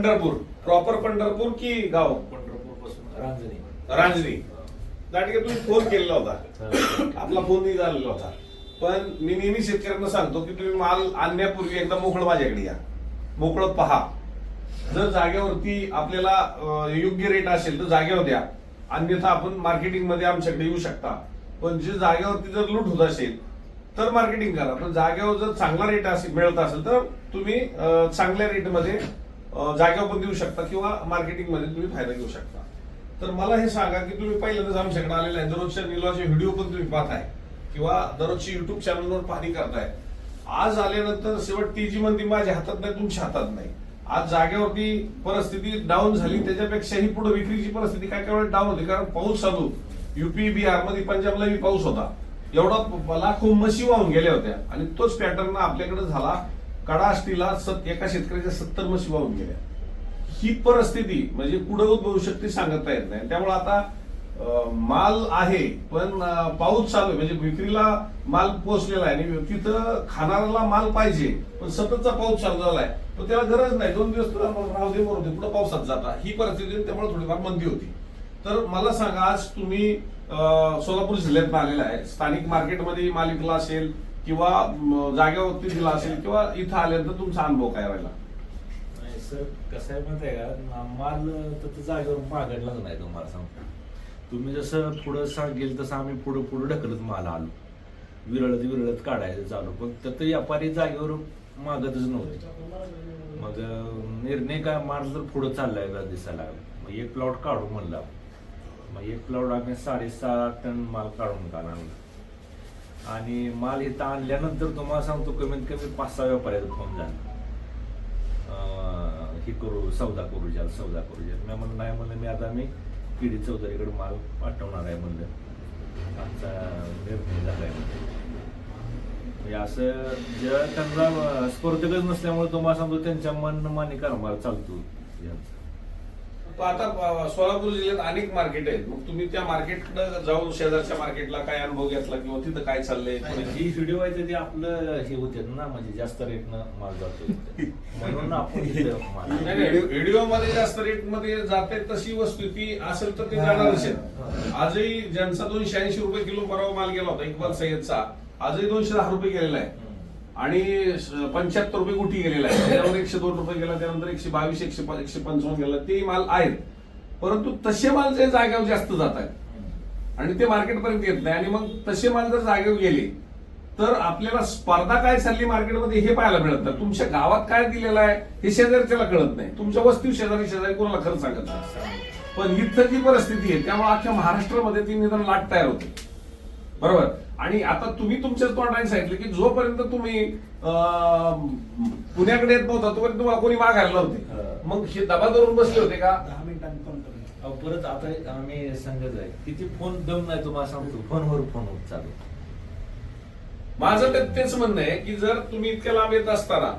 Pandharpur. Proper Pandharpur की गाव? पंढरपूरपासून रांजणी. रांजणी दाटी तुम्ही फोन केलेला होता. आपला फोन नाही झालेला होता. पण मी नेहमी शेतकऱ्यांना सांगतो की तुम्ही माल आणण्यापूर्वी एकदा मोकळं माझ्याकडे या. मोकळं पहा. जर जागेवरती आपल्याला योग्य रेट असेल तर जागेवर द्या. अन्यथा आपण मार्केटिंगमध्ये आमच्याकडे येऊ शकता. पण जे जागेवरती जर लूट होत असेल तर मार्केटिंग करा. पण जागेवर जर चांगला रेट असेल मिळत असेल तर तुम्ही चांगल्या रेटमध्ये जागेवर पण देऊ शकता किंवा मार्केटिंगमध्ये तुम्ही फायदा घेऊ शकता. तर मला हे सांगा की तुम्ही पहिल्यांदाच आमच्याकडे आलेले आहे. दररोजच्या निलाचे व्हिडिओ पण तुम्ही पाहताय किंवा दररोजची युट्यूब चॅनलवर पाहणी करताय. आज आल्यानंतर शेवट ती जी मंदी माझ्या हातात नाही तुमच्या हातात नाही. आज जागेवरती परिस्थिती डाऊन झाली त्याच्यापेक्षाही पुढे विक्रीची परिस्थिती काय काय डाऊन होती कारण पाऊस चालू. युपी बिहारमध्ये पंजाबलाही पाऊस होता. एवढा लाखो मशी वाहून गेल्या होत्या. आणि तोच पॅटर्न आपल्याकडे झाला कडाष्टीला सत एका शेतकऱ्याच्या सत्तर म्हशी वाहून गेल्या. ही परिस्थिती म्हणजे पुढे उद्भवू शकते सांगता येत नाही. त्यामुळे आता माल आहे पण पाऊस चालू आहे. म्हणजे विक्रीला माल पोहोचलेला आहे. आणि तिथं खाणाऱ्याला माल पाहिजे पण सततचा पाऊस चालू झाला आहे तर त्याला गरज नाही. दोन दिवस तुला राहू दे मरू पुढे पावसात जाता. ही परिस्थिती त्यामुळे थोडीफार मंदी होती. तर मला सांगा आज तुम्ही सोलापूर जिल्ह्यात आलेला आहे. स्थानिक मार्केटमध्ये माल विकला असेल किंवा जागेवरती दिला असेल किंवा इथं आल्यानंतर तुमचा अनुभव काय राहिला? नाही सर कसं आहे माहिती आहे का? माल तर ते जागेवर मागडलाच नाही तुम्हाला सांगतो. तुम्ही जसं पुढं सांगेल तसं आम्ही पुढं पुढं ढकलत माल आलो. विरळत विरळत काढायचं चालू. पण तर व्यापारी जागेवर मागतच नव्हते. मग निर्णय काय? माल जर पुढं चाललाय दिसायला लागला. मग एक प्लॉट काढू म्हणला मग एक प्लॉट आम्ही साडेसात टन माल काढून काढला आणि माल इथं आणल्यानंतर तुम्हाला सांगतो कमीत कमी पाच सहा व्यापाऱ्याचा फोन झाला. हे करू सौदा करू ज्याल सौदा करू. ज्याला मी म्हणलं नाही म्हणलं मी आता मी किडी चौधरीकडे माल पाठवणार आहे म्हणलं. आमचा निर्णय झाला आहे म्हणजे असं ज्या त्यांना स्पर्धकच नसल्यामुळे तुम्हाला सांगतो त्यांच्या मन मानिकार माल चालतो. यांचा. आता सोलापूर जिल्ह्यात अनेक मार्केट आहेत. मग तुम्ही त्या मार्केटकडे जाऊन शेजारच्या मार्केटला काय अनुभव घेतला किंवा तिथं काय चाललंय? जी व्हिडिओ आहे ते आपलं हे होते ना म्हणजे जास्त रेटनं माल जातो म्हणून आपण इथे माल व्हिडिओमध्ये जास्त रेटमध्ये जाते तशी वस्तू ती असेल तर ते जाणारच आहे आजही ज्यांचा दोनशे ऐंशी रुपये किलो परवा माल गेला होता इक्बाल सय्यदचा. आजही दोनशे दहा रुपये गेलेला आहे. आणि पंच्याहत्तर रुपये गुटी गेलेला आहे. त्याच्यावर एकशे दोन रुपये गेला त्यानंतर एकशे बावीस एकशे एकशे पंचावन्न गेला. ते माल आहेत. परंतु तसे माल जे जागेवर जास्त जात आहेत. आणि ते मार्केटपर्यंत येत नाही. आणि मग तसे माल जर जागेवर गेले तर आपल्याला स्पर्धा काय चालली मार्केटमध्ये हे पाहायला मिळत नाही. तुमच्या गावात काय दिलेलं आहे हे शेजारच्याला कळत नाही. तुमच्या वस्ती शेजारी शेजारी कोणाला खरं सांगत नाही. पण इथं जी परिस्थिती आहे त्यामुळे अख्ख्या महाराष्ट्रामध्ये ती निदान लाट तयार होते. बरोबर? आणि आता तुम्ही तुमच्याच तोंडाने सांगितलं की जोपर्यंत तुम्ही पुण्याकडे येत नव्हता तोपर्यंत तुम्हाला कोणी मागायला नव्हते. हा. मग हे दबा धरून बसले होते का? दहा मिनिटांनी अहो, परत आता आम्ही सांगत आहे. किती फोन दम नाही तुम्हाला सांगतो. फोनवर फोन होत चालू. माझं ते- तेच म्हणणं आहे की जर तुम्ही इतक्या लांब येत असताना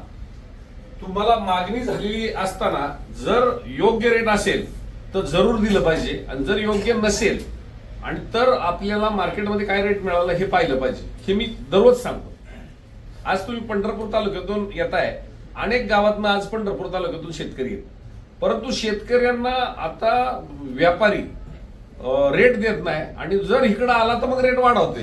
तुम्हाला मागणी झालेली असताना जर योग्य रेट असेल तर जरूर दिलं पाहिजे. आणि जर योग्य नसेल आणि तर आपल्याला मार्केटमध्ये काय रेट मिळाला हे पाहिलं पाहिजे. हे मी दररोज सांगतो. आज तुम्ही पंढरपूर तालुक्यातून येताय. अनेक गावातनं आज पंढरपूर तालुक्यातून शेतकरी आहेत परंतु शेतकऱ्यांना आता व्यापारी रेट देत नाही. आणि जर इकडं आला तर मग रेट वाढवते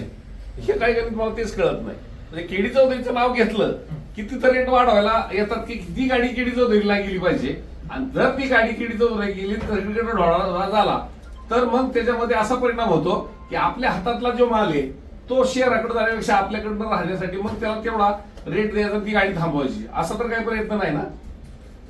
हे काही करीत मला तेच कळत नाही. म्हणजे केडी चौधरीचं नाव घेतलं की तिथं रेट वाढवायला येतात की ती गाडी केडी चौधरीला गेली पाहिजे. आणि जर ती गाडी केडी चौधरी गेली तर ढोळा झाला. तर मग त्याच्यामध्ये असा परिणाम होतो की आपल्या हातातला जो माल आहे तो शहराकडे जाण्यापेक्षा आपल्याकडनं राहण्यासाठी मग त्याला तेवढा रेट द्यायचा ती गाडी थांबवायची. असा तर काही प्रयत्न नाही ना?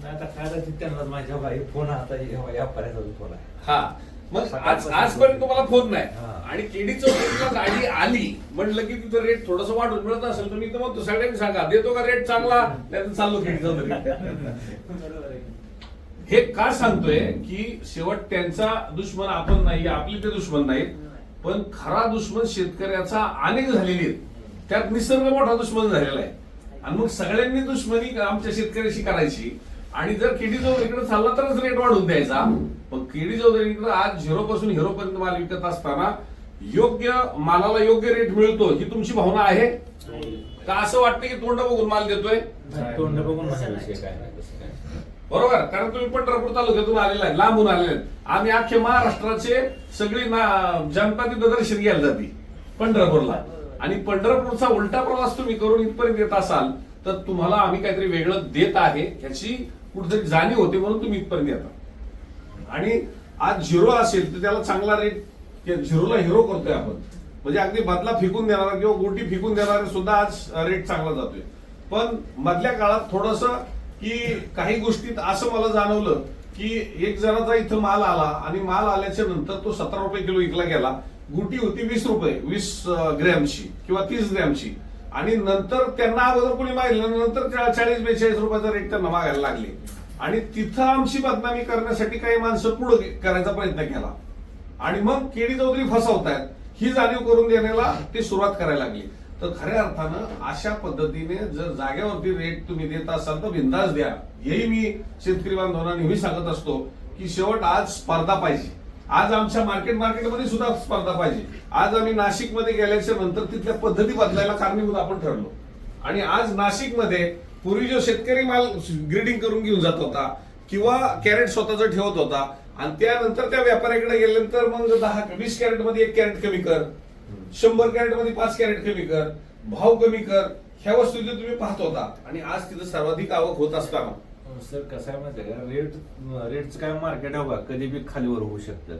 आता त्यांना माझ्या फोन आता हे व्यापाऱ्याचा फोन आहे. हा. मग आज आजपर्यंत तुम्हाला फोन नाही. हा. आणि केडी चौधरीला गाडी आली म्हणलं की तिथं रेट थोडस वाढून मिळत असेल तुम्ही तर मग सगळ्यांनी सांगा देतो का रेट चांगला? नाही तर चाललो केडी आहे हे का सांगतोय की शेवट त्यांचा दुश्मन आपण नाही आपले ते दुश्मन नाहीत पण खरा दुश्मन शेतकऱ्याचा अनेक झालेले आहेत. त्यात निसर्ग मोठा दुश्मन झालेला आहे. आणि मग सगळ्यांनी दुश्मनी आमच्या शेतकऱ्याशी करायची. आणि जर केडी चौधरीकडे चालला तरच रेट वाढवून द्यायचा. पण केडी चौधरीकडे आज झिरो पासून हिरो पर्यंत माल विकत असताना योग्य मालाला योग्य रेट मिळतो ही तुमची भावना आहे? का असं वाटतं की तोंड बघून माल देतोय? तोंड बघून बरोबर? कारण तुम्ही पंढरपूर तालुक्यातून आलेला आहे लांबून आलेले आहेत. आम्ही अख्खे महाराष्ट्राचे सगळी ना- जनता तिथं दर्शन घ्यायला जाते पंढरपूरला. आणि पंढरपूरचा उलटा प्रवास तुम्ही करून इथपर्यंत येत असाल तर तुम्हाला आम्ही काहीतरी वेगळं देत आहे याची कुठेतरी जाणीव होते म्हणून तुम्ही इथपर्यंत येता. आणि आज झिरो असेल तर त्याला चांगला रेट झिरोला हिरो करतोय आपण. म्हणजे अगदी बदला फेकून देणारा किंवा गोटी फेकून देणारा सुद्धा आज रेट चांगला जातोय. पण मधल्या काळात थोडस की काही गोष्टीत असं मला जाणवलं की एक जणाचा इथं माल आला आणि माल आल्याच्यानंतर तो सतरा रुपये किलो विकला गेला. गुटी होती वीस रुपये वीस ग्रॅमची किंवा तीस ग्रॅमची. आणि नंतर त्यांना अगोदर कोणी मागितलं नंतर चाळीस बेचाळीस रुपयाचा रेट त्यांना मागायला लागले. आणि तिथं आमची बदनामी करण्यासाठी काही माणसं पुढे करायचा प्रयत्न केला. आणि मग केडी चौधरी फसवतायत. ही जाणीव करून देण्याला ते सुरुवात करायला लागली. तर खऱ्या अर्थानं अशा पद्धतीने जर जागेवरती रेट तुम्ही देत असाल तर बिंदास द्या. हेही मी शेतकरी बांधवांना नेहमी सांगत असतो की शेवट आज स्पर्धा पाहिजे. आज आमच्या मार्केट मार्केटमध्ये सुद्धा स्पर्धा पाहिजे. आज आम्ही नाशिकमध्ये गेल्याच्यानंतर तिथल्या पद्धती बदलायला कारणीभूत आपण ठरलो. आणि आज नाशिकमध्ये पूर्वी जो शेतकरी माल ग्रेडिंग करून घेऊन जात होता किंवा कॅरेट स्वतःच ठेवत होता आणि त्यानंतर त्या व्यापाऱ्याकडे गेल्यानंतर मग दहा वीस कॅरेटमध्ये एक कॅरेट कमी कर. शंभर कॅरेटमध्ये पाच कॅरेट कमी कर भाव कमी कर ह्या वस्तू जे तुम्ही पाहत होता. आणि आज तिथं सर्वाधिक आवक होत असताना. सर कसं आहे माहिती का? रेट रेटचं काय मार्केट आहे बघा कधी बी खालीवर होऊ शकतं.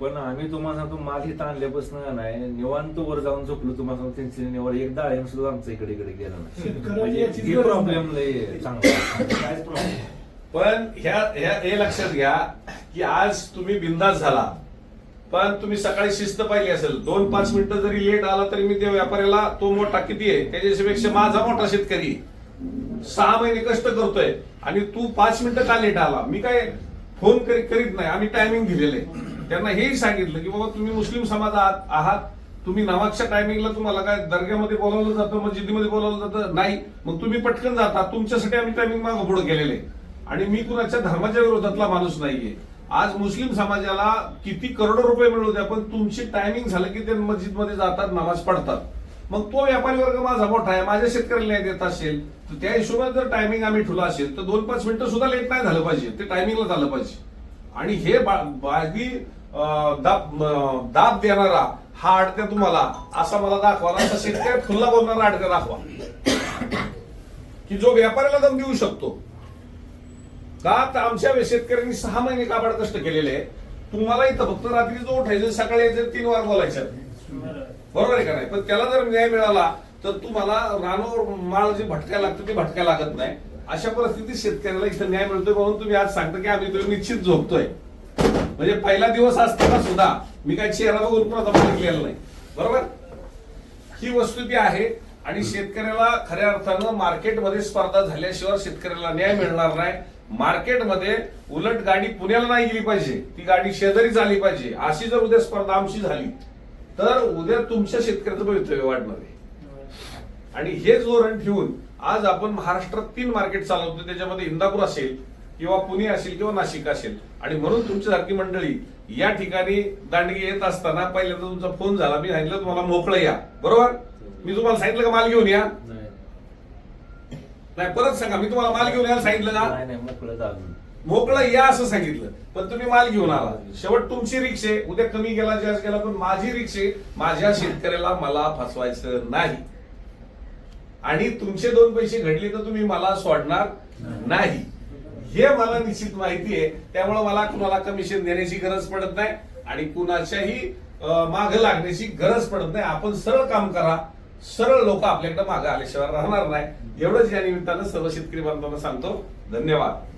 पण आम्ही तुम्हाला सांगतो माल इथं आणल्यापासून नाही निवांत वर जाऊन झोपलो तुम्हाला सांगतो त्यांची निवड एक डाळिंब सुद्धा आमचं इकडे इकडे गेलं नाही. शेतकऱ्याला म्हणजे हे प्रॉब्लेम नाही. चांगला प्रॉब्लेम पण ह्या ह्या हे लक्षात घ्या की आज तुम्ही बिंदास झाला. पण तुम्ही सकाळी शिस्त पाहिली असेल. दोन पाच मिनिटं जरी लेट आला तरी मी त्या व्यापाऱ्याला तो मोठा किती आहे? त्याच्यापेक्षा माझा मोठा शेतकरी सहा महिने कष्ट करतोय आणि तू पाच मिनिटं का लेट आला? मी काय फोन करी- करीत नाही. आम्ही टायमिंग दिलेले आहे. त्यांना हेही सांगितलं की बाबा तुम्ही मुस्लिम समाज आहात तुम्ही नमाजच्या टायमिंगला तुम्हाला काय दर्ग्यामध्ये बोलावलं जातं मस्जिदीमध्ये बोलावलं जातं? नाही. मग तुम्ही पटकन जाता. तुमच्यासाठी आम्ही टायमिंग मागं पुढे केलेले आणि मी कुणाच्या धर्माच्या विरोधातला माणूस नाहीये. आज मुस्लिम समाजाला किती करोडो रुपये मिळू द्या पण तुमची टायमिंग झालं की ते मस्जिदमध्ये जातात नमाज पडतात मग तो व्यापारी वर्ग माझा मोठा आहे माझ्या शेतकऱ्याला न्याय देत असेल तर त्या हिशोबाने जर टायमिंग आम्ही ठुला असेल तर दोन पाच मिनिटं सुद्धा लेट नाही झालं पाहिजे ते टायमिंगला झालं पाहिजे. आणि हे बा- बागी दाब दाब देणारा हा अडत्या तुम्हाला असा मला दाखवा असा शेतकऱ्या खुल्ला बोलणारा अडत्या दाखवा. की जो व्यापाऱ्याला दम देऊ शकतो का? तर आमच्या शेतकऱ्यांनी सहा महिने काबाड कष्ट केलेले? आहे तुम्हाला इथं फक्त रात्री जो उठायचं सकाळी यायचं तीन वार बोलायचं. बरोबर आहे का नाही? पण त्याला जर न्याय मिळाला तर तुम्हाला रानोवर माळ जे भटकायला लागतं ते भटकायला लागत नाही. अशा परिस्थितीत शेतकऱ्याला इथं न्याय मिळतोय म्हणून तुम्ही आज सांगता की आम्ही तुम्ही निश्चित झोपतोय. म्हणजे पहिला दिवस असताना सुद्धा मी काय चेहरा बघून कुणाचा बघितलेला नाही. बरोबर? ही वस्तुती आहे आणि शेतकऱ्याला खऱ्या अर्थानं मार्केटमध्ये स्पर्धा झाल्याशिवाय शेतकऱ्याला न्याय मिळणार नाही. मार्केटमध्ये उलट गाडी पुण्याला नाही गेली पाहिजे ती गाडी शेजारी आली पाहिजे अशी जर उद्या स्पर्धा आमची झाली तर उद्या तुमच्या शेतकऱ्याचं भवितव्य वाढणार आहे. आणि हे धोरण ठेवून आज आपण महाराष्ट्रात तीन मार्केट चालवतो त्याच्यामध्ये इंदापूर असेल किंवा पुणे असेल किंवा नाशिक असेल. आणि म्हणून तुमच्यासारखी मंडळी या ठिकाणी दांडगी येत असताना पहिल्यांदा तुमचा फोन झाला मी सांगितलं तुम्हाला मोकळं या. बरोबर? मी तुम्हाला सांगितलं का माल घेऊन या. नाही परत सांगा मी तुम्हाला माल घेऊन यायला सांगितलं नाही नाही मोकळं मोकळं या असं सांगितलं. पण तुम्ही माल घेऊन आला. शेवट तुमची आहे. उद्या कमी गेला जास्त गेला पण माझी आहे. माझ्या शेतकऱ्याला मला फसवायचं नाही. आणि तुमचे दोन पैसे घडले तर तुम्ही मला सोडणार नाही. हे मला निश्चित माहिती आहे. त्यामुळे मला कुणाला कमिशन देण्याची गरज पडत नाही आणि कुणाच्याही माग लागण्याची गरज पडत नाही. आपण सरळ काम करा. सरळ लोक आपल्याकडे मागे आल्याशिवाय राहणार नाही. एवढंच या निमित्तानं सर्व शेतकरी बांधवांना सांगतो. धन्यवाद.